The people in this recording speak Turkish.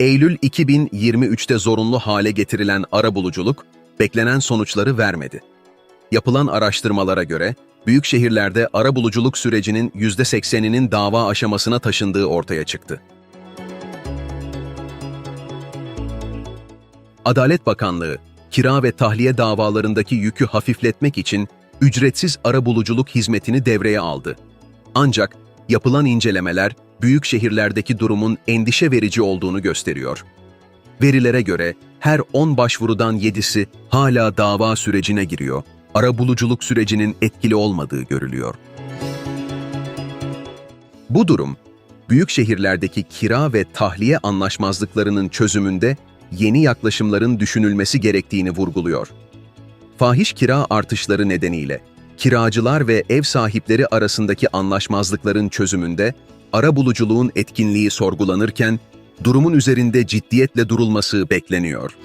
Eylül 2023'te zorunlu hale getirilen arabuluculuk, beklenen sonuçları vermedi. Yapılan araştırmalara göre, büyük şehirlerde arabuluculuk sürecinin %80'inin dava aşamasına taşındığı ortaya çıktı. Adalet Bakanlığı, kira ve tahliye davalarındaki yükü hafifletmek için ücretsiz arabuluculuk hizmetini devreye aldı. Ancak yapılan incelemeler büyük şehirlerdeki durumun endişe verici olduğunu gösteriyor. Verilere göre her 10 başvurudan 7'si hala dava sürecine giriyor. Arabuluculuk sürecinin etkili olmadığı görülüyor. Bu durum, büyük şehirlerdeki kira ve tahliye anlaşmazlıklarının çözümünde yeni yaklaşımların düşünülmesi gerektiğini vurguluyor. Fahiş kira artışları nedeniyle kiracılar ve ev sahipleri arasındaki anlaşmazlıkların çözümünde arabuluculuğun etkinliği sorgulanırken durumun üzerinde ciddiyetle durulması bekleniyor.